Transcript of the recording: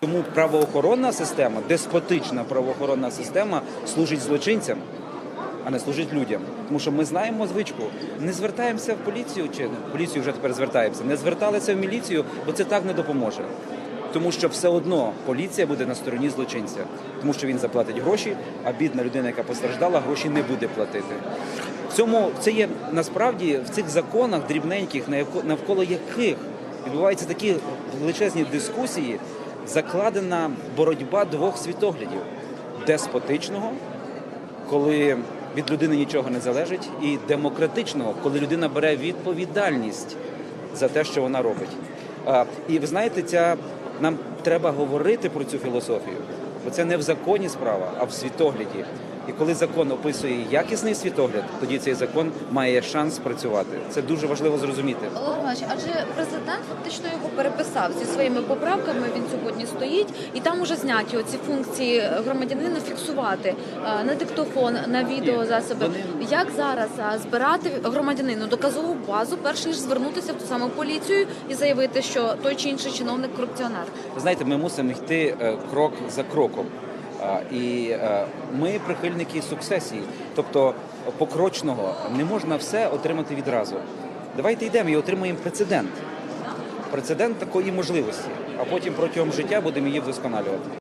Тому правоохоронна система, деспотична правоохоронна система служить злочинцям, а не служить людям. Тому що ми знаємо звичку. Не звертаємося в поліцію, чи в поліцію вже тепер звертаємося. Не зверталися в міліцію, бо це так не допоможе. Тому що все одно поліція буде на стороні злочинця, тому що він заплатить гроші, а бідна людина, яка постраждала, гроші не буде платити. В цьому це є насправді в цих законах дрібненьких, навко- навколо яких відбуваються такі величезні дискусії, закладена боротьба двох світоглядів деспотичного, коли від людини нічого не залежить, і демократичного, коли людина бере відповідальність за те, що вона робить. І ви знаєте, ця нам треба говорити про цю філософію, бо це не в законі справа, а в світогляді. І коли закон описує якісний світогляд, тоді цей закон має шанс працювати. Це дуже важливо зрозуміти. Олег Романович, адже президент фактично його переписав зі своїми поправками. Він сьогодні стоїть, і там уже зняті оці функції громадянина фіксувати е, на диктофон, на відеозасоби. вони- Як зараз збирати громадянину доказову базу, перш ніж звернутися в ту саму поліцію і заявити, що той чи інший чиновник корупціонер? Ви знаєте, ми мусимо йти е, крок за кроком. І е, ми прихильники сукцесії, тобто покрочного не можна все отримати відразу. Давайте йдемо і отримаємо прецедент. Прецедент такої можливості, а потім протягом життя будемо її вдосконалювати.